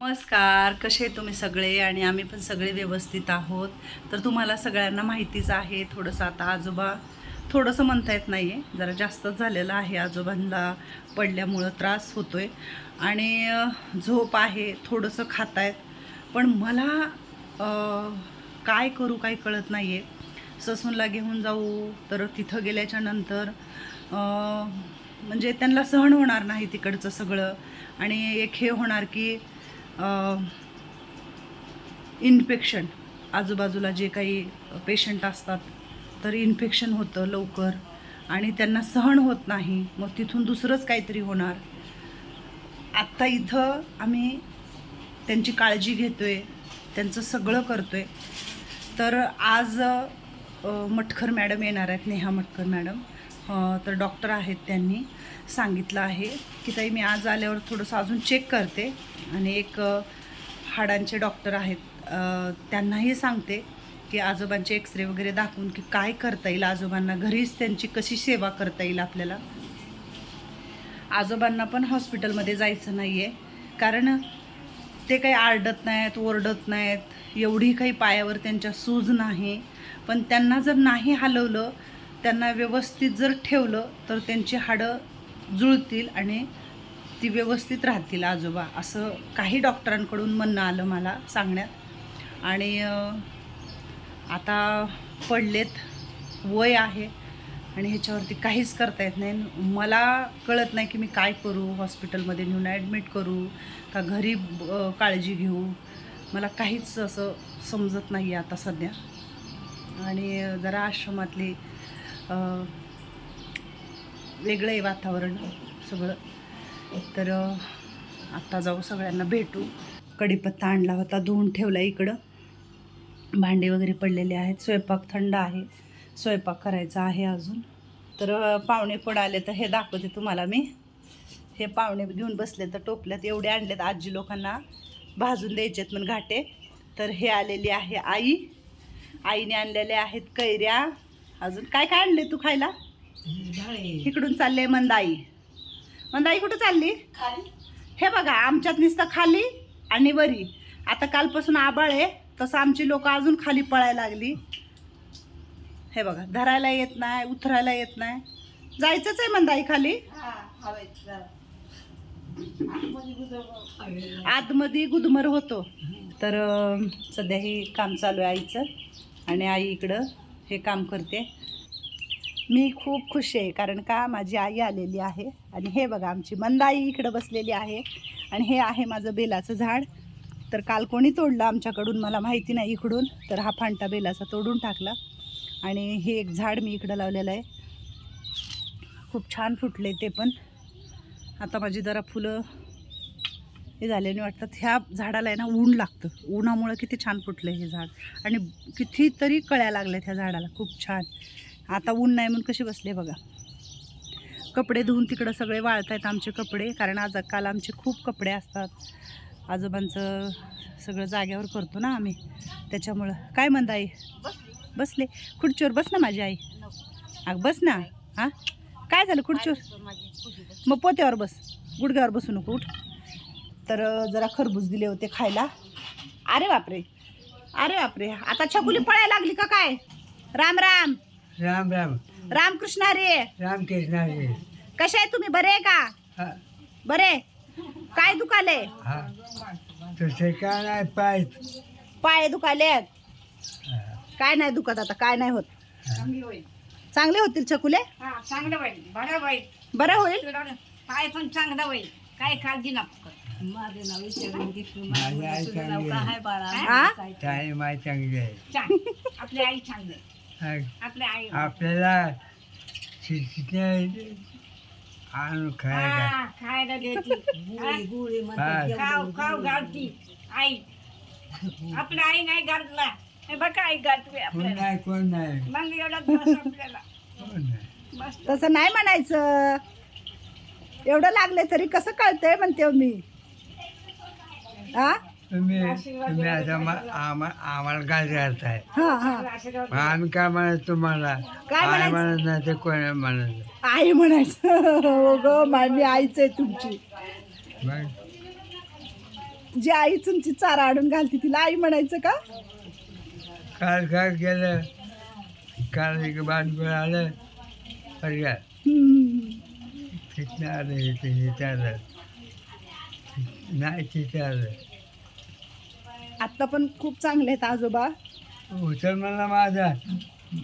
नमस्कार कसे आहे तुम्ही सगळे? आणि आम्ही पण सगळे व्यवस्थित आहोत. तर तुम्हाला सगळ्यांना माहितीच आहे थोडंसं आता आजोबा थोडंसं म्हणता येत नाही आहे जरा जास्तच झालेलं आहे आजोबांना पडल्यामुळं त्रास होतो आहे आणि झोप आहे थोडंसं खातायत. पण मला काय करू काही कळत नाही आहे ससूनला घेऊन जाऊ तर तिथं गेल्याच्यानंतर म्हणजे त्यांना सहन होणार नाही तिकडचं सगळं. आणि एक हे होणार की इन्फेक्शन आजूबाजूला जे काही पेशंट असतात तर इन्फेक्शन होतं लवकर आणि त्यांना सहन होत नाही. मग तिथून दुसरंच काहीतरी होणार. आत्ता इथं आम्ही त्यांची काळजी घेतो आहे त्यांचं सगळं करतो आहे तर आज मटखर मॅडम येणार आहेत नेहा मटखर मॅडम. तर डॉक्टर आहेत त्यांनी सांगितलं आहे की ताई मी आज आल्यावर थोडंसं अजून चेक करते. आणि एक हाडांचे डॉक्टर आहेत त्यांनाही सांगते की आजोबांचे एक्सरे वगैरे दाखवून की काय करता येईल आजोबांना घरीच त्यांची कशी सेवा करता येईल आपल्याला. आजोबांना पण हॉस्पिटलमध्ये जायचं नाही आहे कारण ते काही आरडत नाहीत ओरडत नाहीत एवढी काही पायावर त्यांच्या सूज नाही. पण त्यांना जर नाही हलवलं त्यांना व्यवस्थित जर ठेवलं तर त्यांची हाडं जुळतील आणि ती व्यवस्थित राहतील आजोबा असं काही डॉक्टरांकडून म्हणणं आलं मला सांगण्यात. आणि आता पडलेत वय आहे आणि ह्याच्यावरती काहीच करता येत नाही. मला कळत नाही की मी काय करू हॉस्पिटलमध्ये नेऊन ॲडमिट करू का घरी काळजी घेऊ. मला काहीच असं समजत नाही आहे आता सध्या. आणि जरा आश्रमातली वेगळं आहे वातावरण सगळं. तर आत्ता जाऊ सगळ्यांना भेटू. कढीपत्ता आणला होता धुवून ठेवला इकडं. भांडे वगैरे पडलेले आहेत. स्वयंपाक थंड आहे. स्वयंपाक करायचा आहे अजून. तर पाहुणे पण आले तर हे दाखवते तुम्हाला मी. हे पाहुणे घेऊन बसले तर टोपल्यात एवढे आणलेत. आजी लोकांना भाजून द्यायचेत पण घाटे. तर हे आलेली आहे आई. आईने आणलेले आहेत कैऱ्या. अजून काय काय आणले तू खायला? इकडून चालले मंदाई. मंदाई कुठं चालली? हे बघा आमच्यात नुसतं खाली आणि वरी. आता कालपासून आबाळ आहे तसं आमची लोक अजून खाली पळायला लागली. हे बघा धरायला येत नाही उतरायला येत नाही. जायचंच आहे मंदाई खाली? आतमध्ये गुदमर होतो. तर सध्या हे काम चालू आहे आईचं आणि आई इकडं. हे काम करते. मी खूप खुश आहे कारण का माझी आई आलेली आहे आणि हे बघा आमची मंदाई इकडं बसलेली आहे आणि हे आहे माझं बेलाचं झाड. तर काल कोणी तोडलं आमच्याकडून मला माहिती नाही इकडून तर हा फांटा बेलाचा तोडून टाकला आणि हे एक झाड मी इकडं लावलेलं आहे. खूप छान फुटले ते पण. आता माझी जरा फुलं हे झाल्याने वाटतात ह्या झाडाला आहे ना ऊन लागतं. उन्हामुळं किती छान फुटलं हे झाड. आणि कितीतरी कळ्या लागल्यात ह्या झाडाला. खूप छान. आता ऊन नाही म्हणून कशी बसले बघा. कपडे धुवून तिकडं सगळे वाळत आहेत आमचे कपडे. कारण आज काल आमचे खूप कपडे असतात. आजोबांचं सगळं जाग्यावर करतो ना आम्ही. त्याच्यामुळं. काय म्हणता आई बसले. खुर्चीवर बस ना माझी आई. अग बस ना. हां? काय झालं खुर्चीवर? मग पोत्यावर बस. गुडघ्यावर बसू नको. उठ. तर जरा खरबूज दिले होते खायला. अरे बापरे. अरे बापरे. आता छकुली पळायला लागली का काय? राम राम. राम राम. रामकृष्ण रे रामकृष्ण हरी. कसे आहे तुम्ही? बरे आहे का? हा. बरे. काय दुखाले? हा. तुझे काय नाही पाय पाय दुखालेत. हा, काय नाही दुखत आता काय नाही होत. हा. चांगले होतील छकुले? हा चांगलं होईल. बरं होईल. बरं होईल? तुला पाय पण चांगलं होईल. काय काळजी नको माझी आई चांगली आहे. हा? ताई माय चांगली आहे. छान आपली आई चांगली हा, आपली आई आपल्याला शिक्षण आणून खायला. हा, खायला देते हा, खाव खाव घालती आई. आपली आई नाही हे बघा आई कोण आपल्याला. नाही कोण नाही. मग एवढा बस आपल्याला. कोण नाही. बस तसं नाही म्हणायचं. एवढं लागले तरी कसं कळतंय म्हणते हो मी. हा? तुम्ही तुम्ही आता आम्हाला काय करताय हा हा. आम्ही काय म्हणत तुम्हाला? काय काय म्हणायचं? म्हणत नाही ते कोण म्हणत आई म्हणायचं. हो ग मा- मी आईच आहे तुमची. मग? जी आई तुमची चारा आणून घालती तिला आई म्हणायचं का? काल काय केलं? काल एक बांधून आलं. पर्या हम्म. तिथनं आलं इथे इथे आलं नाही तिथे आलं आता पण खूप चांगले आहेत आजोबा. उचल मला माझा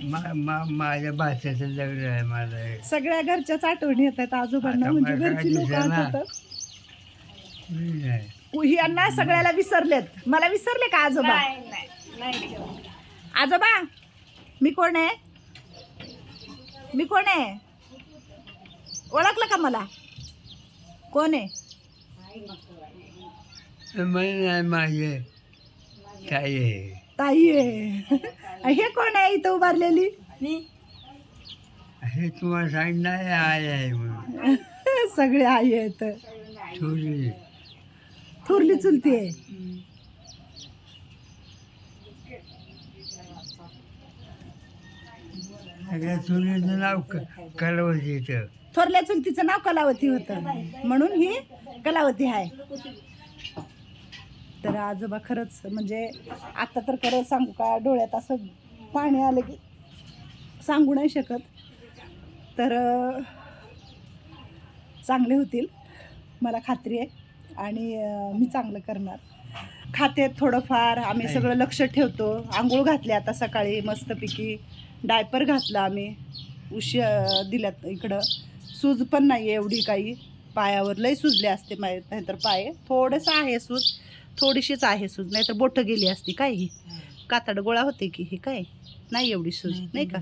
मा- मा- माझ्या भाषेचं लग्न आहे माझं. हे. सगळ्या घरच्याच आठवणी येत आहेत आजोबांना आता म्हणजे मला घरची लोक दिसेना. आठवतात. मी नाही. यांना सगळ्याला विसरलेत. मला विसरले का आजोबा? नाही नाही नाही ठेवलं. आजोबा मी कोण आहे? मी कोण आहे? ओळखलं का मला? कोण आहे? मला नाही माझे ताई आहे ताई आहे हे कोण आहे इथं उभारलेली? हे तुम्हाला सांगितलं आहे आई आहे म्हणून. सगळे आई आहेत. थोडी थोरली चुलती आहे. सगळ्या चुलीचं नाव क कलवती इथं. थोरल्या चुलतीचं नाव कलावती होतं. म्हणून ही कलावती आहे. तर आजोबा खरंच म्हणजे आता तर खरं सांगू का डोळ्यात असं पाणी आलं की सांगू नाही शकत. तर चांगले होतील मला खात्री आहे. आणि मी चांगलं करणार. खाते थोडंफार आम्ही सगळं लक्ष ठेवतो. आंघोळ घातले आता सकाळी मस्तपैकी. डायपर घातला आम्ही. उशी दिल्यात इकडं. सूज पण नाही आहे एवढी काही. पायावर लय सुजले असते माहीत नाहीतर पाय. थोडंसं आहे सूज. थोडीशीच आहे सूज नाहीतर बोटं गेली असती काय ही? कातड गोळा होते की ही काय? नाही एवढी सूज नाही का?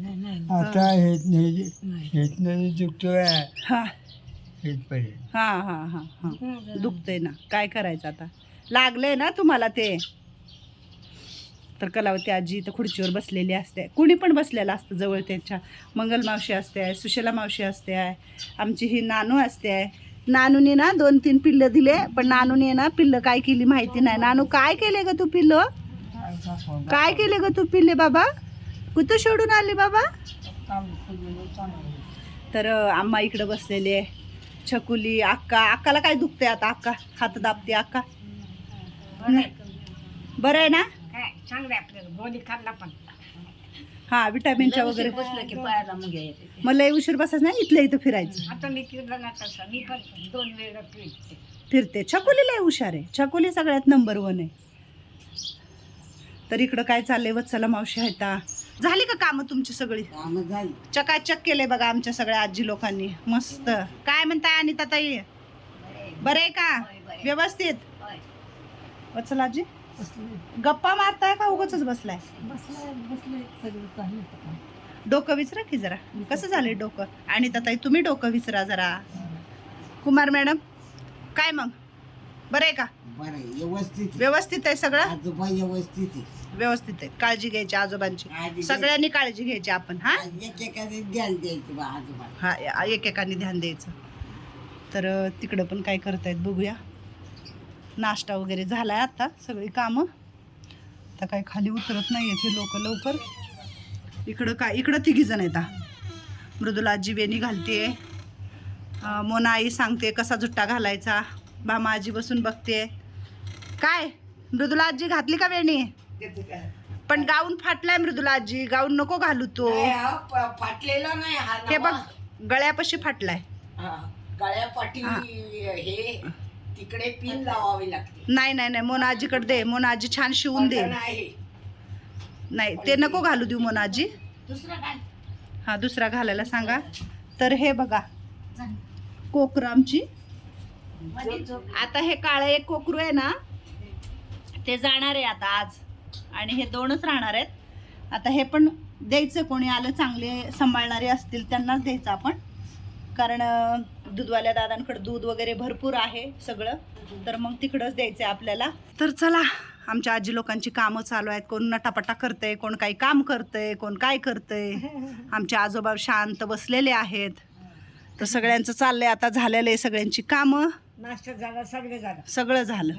आता हेच नाही. हेच नाही दुखतोय हां. हां हां हां हां. दुखतंय ना. काय करायचं आता? लागलंय ना तुम्हाला ते? तर कलावती आजी तर खुर्चीवर बसलेली असते. कुणी पण बसलेलं असतं जवळ त्यांच्या. मंगल मावशी असते सुशला मावशी असते आमची ही नानू असते नानूने ना दोन तीन पिल्लं दिले पण नानूने ना पिल्लं काय केली माहिती नाही. नानू काय केले ग तू पिल्लं? काय केले ग तू पिल्ले बाबा? कुठं सोडून आले बाबा? तर आम्हा इकडं बसलेली आहे. छकुली अक्का अक्काला काय दुखतंय आता? अक्का हात दाबते अक्का. बरं आहे. ना? चांगलं आहे आपल्याला. गोळी खाल्ला पण. हा विटॅमिनच्या वगैरे. बसलं की पायाला मग येते. मला उशीर बसायचं नाही इथल्या इथं फिरायचं. आता मी किती ना तसं मी पण दोन वेळा फिरते. फिरते. छकुली लय हुशार आहे. छकुली सगळ्यात नंबर वन आहे. तर इकडं काय चाललंय? वत्सला मावशी आहेत आ. झाली का कामं तुमची सगळी? चकाचक केले बघा आमच्या सगळ्या आजी लोकांनी. मस्त. काय म्हणताय अनिता ताई बरं आहे का? व्यवस्थित? वत्सला आजी गप्पा मारताय का उगाच बसलाय? डोकं विचरा की जरा. कसं झालंय डोकं? आणि ताई तुम्ही डोकं विचरा जरा. कुमार मॅडम काय मग? बरं आहे का? बरं व्यवस्थित आहे. व्यवस्थित आहे सगळं? आजोबा व्यवस्थित आहे. व्यवस्थित आहे. काळजी घ्यायची आजोबांची. सगळ्यांनी काळजी घ्यायची आपण हा. एकेकाने ध्यान द्यायचं बा आजोबा हा एकेकाने ध्यान द्यायचं. तर अं, तिकडं पण काय करतायत बघूया. नाश्ता वगैरे झालाय आता सगळी कामं. आता काय खाली उतरत नाही आहेत हे लोक लवकर. इकडं काय इकडं तिघी जण आहेत हा. मृदुला आजी वेणी घालते मोना आई सांगते कसा जुट्टा घालायचा. बामा आजी बसून बघते. काय? मृदुला आजी घातली का वेणी? पण गाऊन फाटलाय मृदुला आजी गाऊन नको घालू तो. फाटलेला नाही हा बघ. गळ्यापाशी फाटलाय. गळ्यापाठी हा. तिकडे पिन लावावी लागते. नाही नाही नाही मोनाजीकडे दे. मोनाजी छान शिवून दे. बटन आहे. नाही ते नको घालू देऊ मोनाजी. दुसरं काय? हा दुसरा घालायला सांगा. तर हे बघा कोकरू आमची आता हे काळं एक कोकरू आहे ना ते जाणार आहे आता आज. आणि हे दोनच राहणार आहेत. आता हे पण द्यायचं कोणी आलं चांगले सांभाळणारे असतील त्यांनाच द्यायचं आपण. कारण अं, दूधवाल्या दादांकडे दूध वगैरे भरपूर आहे सगळं. तर मग तिकडंच द्यायचं आहे आपल्याला. तर चला आमच्या आजी लोकांची कामं चालू आहेत. कोण नटापटा करतंय कोण काही काम करतंय कोण काय करतंय. आमचे आजोबा शांत बसलेले आहेत. तर सगळ्यांचं चाललंय आता झालेलं आहे सगळ्यांची कामं. नाश्ता झाला सगळे झालं. सगळं झालं.